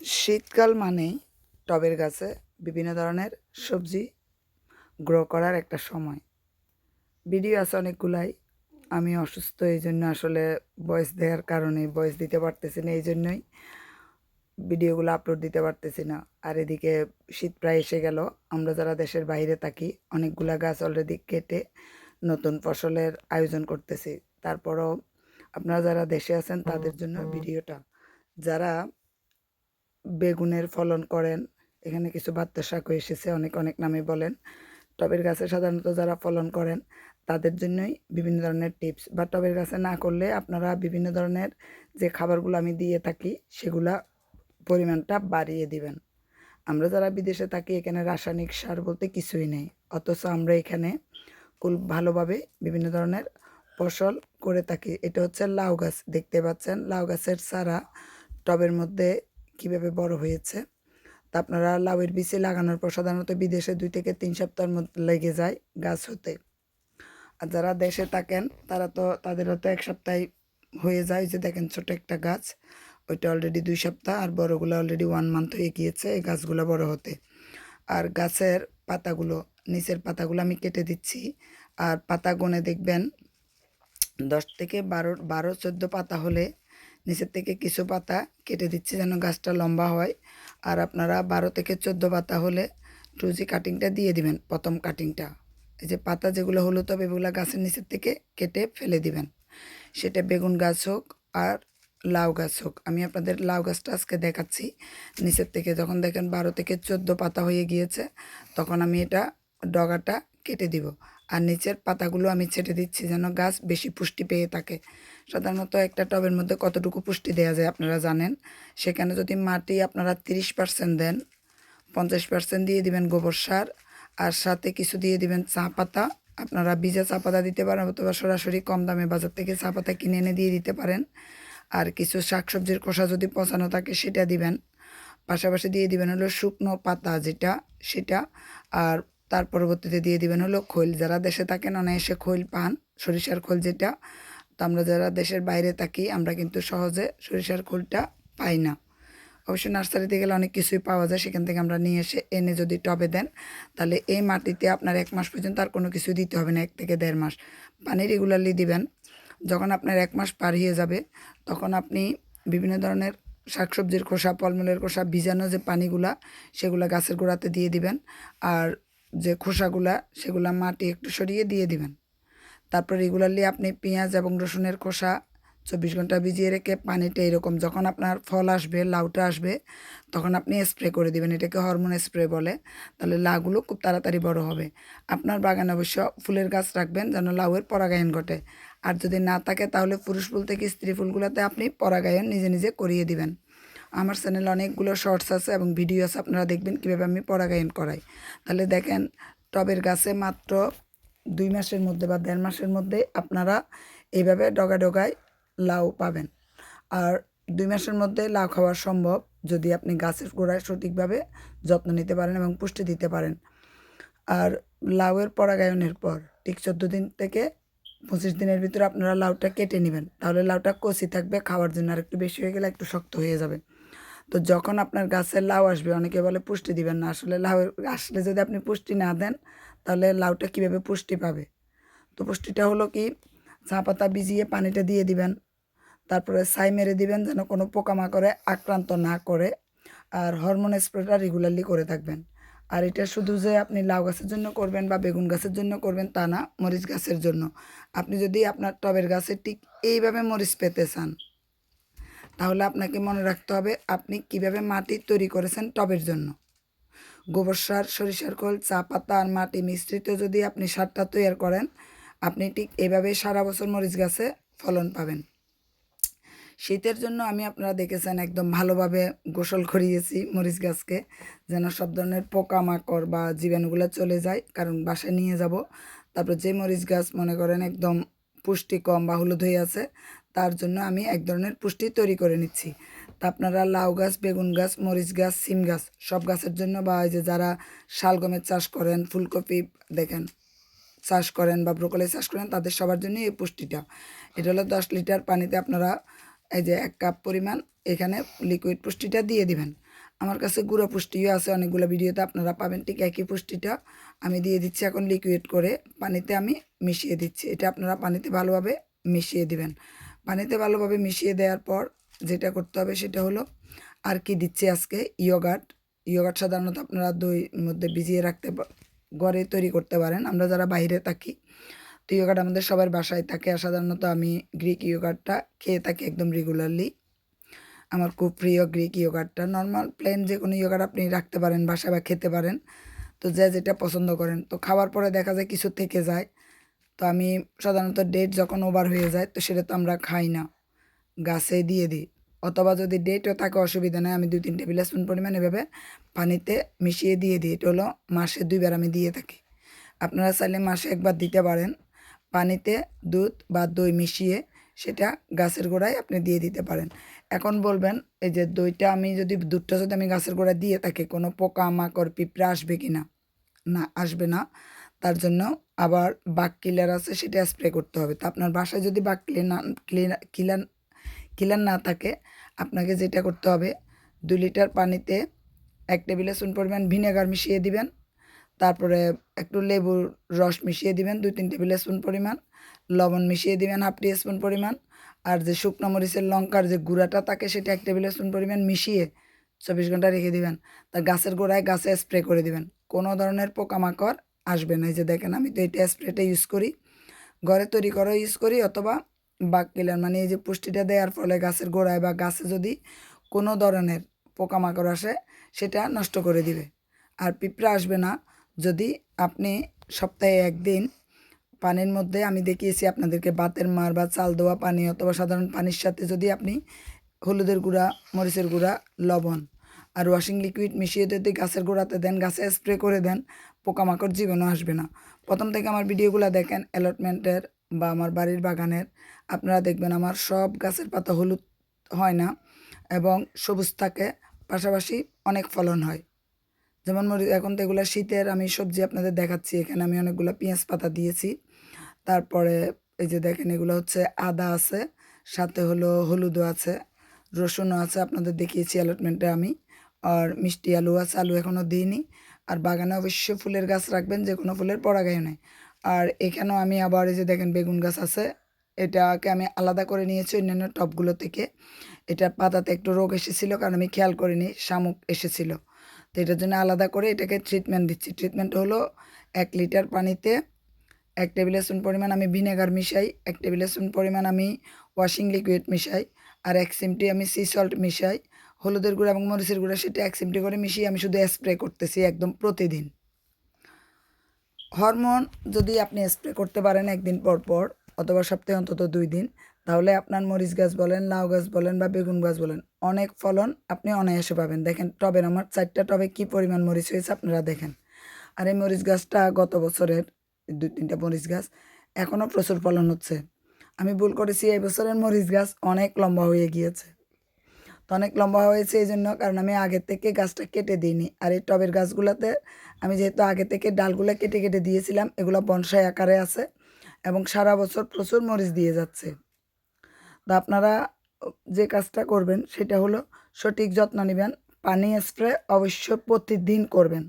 শীতকাল মানেই টবের গাছে বিভিন্ন ধরনের সবজি গ্রো করার একটা সময়। ভিডিও আছে অনেকগুলাই। আমি অসুস্থ এই জন্য আসলে ভয়েস দেওয়ার কারণে ভয়েস দিতে পারতেছি না এই জন্যই ভিডিওগুলো আপলোড দিতে পারতেছি না। আর এদিকে শীত প্রায় এসে গেল। আমরা যারা দেশের বাইরে থাকি, অনেকগুলা গাছ অলরেডি কেটে নতুন ফসলের আয়োজন করতেছি। তারপরও আপনারা যারা দেশে আছেন, তাদের জন্য ভিডিওটা, যারা বেগুনের ফলন করেন। এখানে কিছু বাত্তা শাকও এসেছে, অনেক অনেক নামে বলেন। টবের গাছে সাধারণত যারা ফলন করেন, তাদের জন্যই বিভিন্ন ধরনের টিপস। বা টবের গাছে না করলে আপনারা বিভিন্ন ধরনের যে খাবারগুলো আমি দিয়ে থাকি, সেগুলা পরিমাণটা বাড়িয়ে দিবেন। আমরা যারা বিদেশে থাকি, এখানে রাসায়নিক সার বলতে কিছুই নেই। অথচ আমরা এখানে খুব ভালোভাবে বিভিন্ন ধরনের ফসল করে থাকি। এটা হচ্ছে লাউ গাছ, দেখতে পাচ্ছেন? লাউ গাছের চারা টবের মধ্যে কীভাবে বড় হয়েছে। তা আপনারা লাউয়ের বীজে লাগানোর পর সাধারণত বিদেশে দুই থেকে তিন সপ্তাহের মধ্যে লেগে যায় গাছ হতে। আর যারা দেশে থাকেন, তারা তো, তাদেরও তো এক সপ্তাহে হয়ে যায়। যে দেখেন ছোট একটা গাছ, ওইটা অলরেডি দুই সপ্তাহ, আর বড়গুলো অলরেডি ওয়ান মান্থ হয়ে গিয়েছে এই গাছগুলো বড় হতে। আর গাছের পাতাগুলো, নিচের পাতাগুলো আমি কেটে দিচ্ছি। আর পাতা গনে দেখবেন দশ থেকে বারো বারো, চোদ্দ পাতা হলে নিচের থেকে কিছু পাতা কেটে দিচ্ছি যেন গাছটা লম্বা হয়। আর আপনারা বারো থেকে চোদ্দ পাতা হলে টুজি কাটিংটা দিয়ে দিবেন, প্রথম কাটিংটা এই যে পাতা যেগুলো হলুদ হবে, এগুলো গাছের নিচের থেকে কেটে ফেলে দিবেন। সেটা বেগুন গাছ হোক আর লাউ গাছ হোক। আমি আপনাদের লাউ গাছটা আজকে দেখাচ্ছি। নিচের থেকে যখন দেখেন বারো থেকে চোদ্দ পাতা হয়ে গিয়েছে, তখন আমি এটা ডগাটা কেটে দিব। আর নিচের পাতাগুলো আমি ছেটে দিচ্ছি যেন গাছ বেশি পুষ্টি পেয়ে থাকে। সাধারণত একটা টবের মধ্যে কতটুকু পুষ্টি দেওয়া যায় আপনারা জানেন। সেখানে যদি মাটি আপনারা তিরিশ পার্সেন্ট দেন, পঞ্চাশ পার্সেন্ট দিয়ে দিবেন গোবর সার, আর সাথে কিছু দিয়ে দিবেন চা পাতা। আপনারা বীজা চা পাতা দিতে পারেন অথবা সরাসরি কম দামে বাজার থেকে চা পাতা কিনে এনে দিয়ে দিতে পারেন। আর কিছু শাকসবজির খোসা যদি পচানো থাকে সেটা দিবেন। পাশাপাশি দিয়ে দিবেন হলো শুকনো পাতা যেটা, সেটা। আর তার পরবর্তীতে দিয়ে দিবেন হলো খৈল। যারা দেশে থাকেন, অনায়াসে খোল পান, সরিষার খোল যেটা। তো আমরা যারা দেশের বাইরে থাকি, আমরা কিন্তু সহজে সরিষার খোলটা পাই না। অবশ্যই নার্সারিতে গেলে অনেক কিছুই পাওয়া যায়, সেখান থেকে আমরা নিয়ে এসে এনে যদি টবে দেন, তাহলে এই মাটিতে আপনার এক মাস পর্যন্ত আর কোনো কিছু দিতে হবে না, এক থেকে দেড় মাস। পানি রেগুলারলি দিবেন। যখন আপনার এক মাস পার হয়ে যাবে, তখন আপনি বিভিন্ন ধরনের শাকসবজির খোসা, ফলমূলের খোসা, ভিজানো যে পানিগুলা, সেগুলা গাছের গোড়াতে দিয়ে দিবেন। আর যে খোসাগুলা, সেগুলা মাটি একটু সরিয়ে দিয়ে দিবেন। তারপর রেগুলারলি আপনি পেঁয়াজ এবং রসুনের খোসা চব্বিশ ঘণ্টা ভিজিয়ে রেখে পানিটা এরকম যখন আপনার ফল আসবে, লাউটা আসবে, তখন আপনি স্প্রে করে দিবেন। এটাকে হরমোন স্প্রে বলে। তাহলে লাউগুলো খুব তাড়াতাড়ি বড় হবে। আপনার বাগানে অবশ্য ফুলের গাছ রাখবেন যেন লাউয়ের পরাগায়ন ঘটে। আর যদি না থাকে তাহলে পুরুষ ফুল থেকে স্ত্রী ফুলগুলোতে আপনি পরাগায়ন নিজে নিজে করিয়ে দিবেন। আমার চ্যানেলে অনেকগুলো শর্টস আছে এবং ভিডিও আছে, আপনারা দেখবেন কীভাবে আমি পরাগায়ন করাই। তাহলে দেখেন টবের গাছে মাত্র দুই মাসের মধ্যে বা দেড় মাসের মধ্যে আপনারা এইভাবে ডগা ডগায় লাউ পাবেন। আর দুই মাসের মধ্যে লাউ খাওয়া সম্ভব যদি আপনি গাছের গোড়ায় সঠিকভাবে যত্ন নিতে পারেন এবং পুষ্টি দিতে পারেন। আর লাউয়ের পরাগায়নের পর ঠিক চোদ্দ দিন থেকে পঁচিশ দিনের ভিতরে আপনারা লাউটা কেটে নেবেন। তাহলে লাউটা কচি থাকবে, খাওয়ার জন্য আর একটু বেশি হয়ে গেলে একটু শক্ত হয়ে যাবে। তো যখন আপনার গাছের লাউ আসবে, অনেকে বলে পুষ্টি দিবেন না। আসলে লাউ আসলে যদি আপনি পুষ্টি না দেন, তাহলে লাউটা কীভাবে পুষ্টি পাবে? তো পুষ্টিটা হলো কি চা পাতা ভিজিয়ে পানিটা দিয়ে দিবেন। তারপরে ছাই মেরে দিবেন যেন কোনো পোকামাকড়ে আক্রান্ত না করে, আর হরমোন স্প্রেটা রেগুলারলি করে থাকবেন। আর এটা শুধু যে আপনি লাউ গাছের জন্য করবেন বা বেগুন গাছের জন্য করবেন তা না, মরিচ গাছের জন্য। আপনি যদি আপনার টবের গাছে ঠিক এইভাবে মরিচ পেতে চান তাহলে আপনাকে মনে রাখতে হবে, আপনি কীভাবে মাটি তৈরি করেছেন টবের জন্য। গোবর সার, সরিষার খোল, চা পাতা আর মাটি মিশ্রিত যদি আপনি সারটা তৈরি করেন, আপনি ঠিক এভাবে সারা বছর মরিচ গাছে ফলন পাবেন। শীতের জন্য আমি আপনারা দেখেছেন একদম ভালোভাবে গোসল করিয়েছি মরিচ গাছকে, যেন সব ধরনের পোকামাকড় বা জীবাণুগুলো চলে যায়, কারণ বাসায় নিয়ে যাব। তারপর যে মরিচ গাছ মনে করেন একদম পুষ্টি কম বা হলুদ হয়ে আছে তার জন্য আমি এক ধরনের পুষ্টি তৈরি করে নিচ্ছি। তা আপনারা লাউ গাছ, বেগুন গাছ, মরিচ গাছ সিম গাছ, সব গাছের জন্য বা এই যে যারা শালগমের চাষ করেন, ফুলকপি দেখেন, চাষ করেন বা ব্রোকলি চাষ করেন, তাদের সবার জন্য এই পুষ্টিটা। এটা হলো দশ লিটার পানিতে আপনারা এই যে এক কাপ পরিমাণ এখানে লিকুইড পুষ্টিটা দিয়ে দিবেন। আমার কাছে গুঁড়ো পুষ্টিও আছে, অনেকগুলো ভিডিওতে আপনারা পাবেন, ঠিক একই পুষ্টিটা আমি দিয়ে দিচ্ছি এখন লিকুইড করে, পানিতে আমি মিশিয়ে দিচ্ছি। এটা আপনারা পানিতে ভালোভাবে মিশিয়ে দিবেন। পানিতে ভালোভাবে মিশিয়ে দেওয়ার পর যেটা করতে হবে সেটা হলো আর কি দিচ্ছি আজকে? ইয়োগার্ট ইয়োগার্ট সাধারণত আপনারা দই মধ্যে ভিজিয়ে রাখতে ঘরে তৈরি করতে পারেন। আমরা যারা বাইরে থাকি, তো ইয়োগার্ট আমাদের সবার বাসায় থাকে আর সাধারণত আমি গ্রিক ইয়োগার্টটা খেয়ে থাকি একদম রেগুলারলি আমার খুব প্রিয় গ্রিক ইয়োগার্টটা নর্মাল প্লেন যে কোনো ইয়োগার্ট আপনি রাখতে পারেন, বাসায় বা খেতে পারেন। তো যে যেটা পছন্দ করেন। তো খাওয়ার পরে দেখা যায় কিছু থেকে যায়। তো আমি সাধারণত ডেট যখন ওভার হয়ে যায়, তো সেটা তো আমরা খাই না। গাছে দিয়ে দিই। অথবা যদি ডেটও থাকে, অসুবিধা নেই, আমি দুই তিন টেবিল স্পুন পরিমাণ এভাবে পানিতে মিশিয়ে দিয়ে দিই। এটা হলো মাসে দুইবার আমি দিয়ে থাকি। আপনারা চাইলে মাসে একবার দিতে পারেন। পানিতে দুধ বা দই মিশিয়ে সেটা গাছের গোড়ায় আপনি দিয়ে দিতে পারেন। এখন বলবেন, এই যে দইটা আমি যদি, দুধটা যদি আমি গাছের গোড়ায় দিয়ে থাকি, কোনো পোকা মাকড় পিঁপড়া আসবে কি না? না, আসবে না। তার জন্য আবার বাঘ কিলার আছে, সেটা স্প্রে করতে হবে। তো আপনার বাসায় যদি ক্লিন ক্লিনার কিলার কিলার না থাকে, আপনাকে যেটা করতে হবে দু লিটার পানিতে এক টেবিল স্পুন পরিমাণ ভিনেগার মিশিয়ে দিবেন, তারপরে একটু লেবুর রস মিশিয়ে দিবেন, দুই তিন টেবিল স্পুন পরিমাণ, লবণ মিশিয়ে দিবেন হাফ টি স্পুন পরিমাণ, আর যে শুকনো মরিচের লঙ্কার যে গুঁড়াটা থাকে, সেটা এক টেবিল স্পুন পরিমাণ মিশিয়ে চব্বিশ ঘণ্টা রেখে দিবেন। তার গাছের গোড়ায় গাছে স্প্রে করে দিবেন। কোনো ধরনের পোকামাকড় আসবে না। এই যে দেখেন, আমি তো এটা স্প্রেটা ইউজ করি। ঘরে তৈরি করা ইউজ করি অথবা বাক কিলার মানে এই যে পুষ্টিটা দেওয়ার ফলে গাছের গোড়ায় বা গাছে যদি কোনো ধরনের পোকামাকড় আসে, সেটা নষ্ট করে দিবে। আর পিঁপড়া আসবে না। যদি আপনি সপ্তাহে একদিন পানির মধ্যে, আমি দেখিয়েছি আপনাদেরকে বাতের মার বা চাল দেওয়া পানি অথবা সাধারণ পানির সাথে যদি আপনি হলুদের গুঁড়া, মরিচের গুঁড়া, লবণ আর ওয়াশিং লিকুইড মিশিয়ে যদি গাছের গোড়াতে দেন, গাছে স্প্রে করে দেন পোকামাকড় জীবনও আসবে না। প্রথম থেকে আমার ভিডিওগুলো দেখেন অ্যালটমেন্টের বা আমার বাড়ির বাগানের। আপনারা দেখবেন আমার সব গাছের পাতা হলুদ হয় না এবং সবুজ থাকে, পাশাপাশি অনেক ফলন হয়। যেমন এখন তো এগুলো শীতের, আমি সবজি আপনাদের দেখাচ্ছি, এখানে আমি অনেকগুলো পেঁয়াজ পাতা দিয়েছি। তারপরে এই যে দেখেন, এগুলো হচ্ছে আদা আছে, সাথে হলো হলুদও আছে, রসুনও আছে, আপনাদের দেখিয়েছি অ্যালটমেন্টে আমি। আর মিষ্টি আলু আছে, আলু এখনও দিইনি। আর বাগানে অবশ্যই ফুলের গাছ রাখবেন, যে কোনো ফুলের পরাগায় নেই আর এখানেও আমি আবার এই যে দেখেন বেগুন গাছ আছে, এটাকে আমি আলাদা করে নিয়েছি অন্যান্য টবগুলো থেকে। এটার পাতাতে একটু রোগ এসেছিল, কারণ আমি খেয়াল করিনি, শামুক এসেছিল। তো এটার জন্য আলাদা করে এটাকে ট্রিটমেন্ট দিচ্ছি। ট্রিটমেন্ট হলো এক লিটার পানিতে এক টেবিল স্পুন পরিমাণ আমি ভিনেগার মিশাই, এক টেবিল স্পুন পরিমাণ আমি ওয়াশিং লিকুইড মিশাই, আর এক চিমটি আমি সি সল্ট মিশাই। হলুদের গুঁড়া এবং মরিচের গুঁড়া, সেটা এক চিমটি করে মিশিয়ে আমি শুধু স্প্রে করতেছি একদম প্রতিদিন। হরমোন যদি আপনি স্প্রে করতে পারেন একদিন পর পর, অথবা সপ্তাহে অন্তত দুই দিন, তাহলে আপনার মরিচ গাছ বলেন, লাউ গাছ বলেন বা বেগুন গাছ বলেন, অনেক ফলন আপনি অনায়াসে পাবেন। দেখেন, টবের আমার চারটা টবে কী পরিমাণ মরিচ হয়েছে আপনারা দেখেন। আর এই মরিচ গাছটা গত বছরের দুই তিনটা মরিচ গাছ এখনও প্রচুর ফলন হচ্ছে। আমি ভুল করেছি, এই বছরের মরিচ গাছ অনেক লম্বা হয়ে গিয়েছে। তো অনেক লম্বা হয়েছে এই জন্য কারণ আমি আগে থেকে গাছটা কেটে দিইনি। আর এই টবের গাছগুলোতে আমি যেহেতু আগে থেকে ডালগুলো কেটে কেটে দিয়েছিলাম, এগুলো বনসাই আকারে আছে এবং সারা বছর প্রচুর মরিচ দিয়ে যাচ্ছে। তো আপনারা যে কাজটা করবেন সেটা হলো সঠিক যত্ন নেবেন, পানি স্প্রে অবশ্যই প্রতিদিন করবেন।